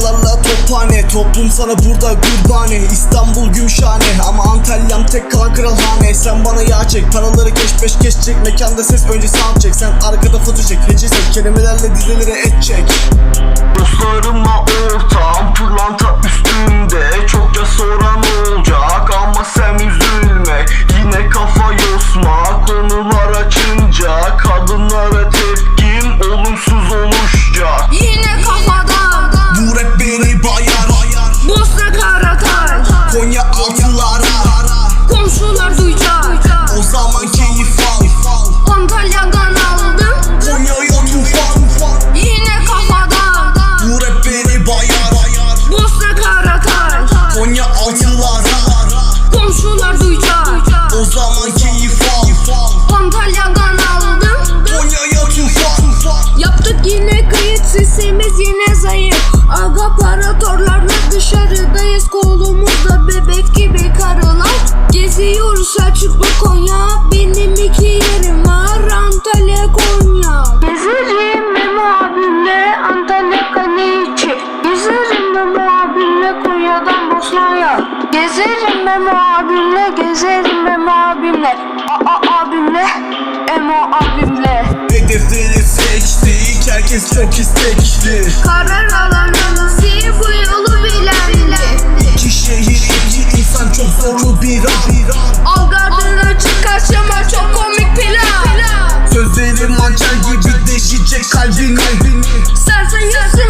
tophane. Toplum sana burada gurbane İstanbul Gümüşhane. Ama Antalya'm tek kalan kralhane. Sen bana yağ çek. Paraları keş peş keş çek Mekanda ses önce sound çek. Sen arkada foto çek. Hece çek Kelimelerle dizelere et çek. Dostlarıma Yaptık yine kayıt sesimiz yine zayıf. Aga paratorlarla dışarıdayız kolumuzda bebek gibi karılar. Geziyoruz Selçuklu Konya benim iki yerim var Antalya Konya. Gezerim Memo abimle Antalya Kaniçi Gezerim Memo abimle Konya'dan Bosna'ya. Gezerim Memo abimle gezerim Memo abimle. Aa abimle Emo abimle istek istekli Karar alamadım ki bu yolu bilen İki şehir iki insan çok zorlu bir an. Algardın açık aşama çok komik plan. Sözlerim mançal gibi deşecek kalbini Sensin yüzün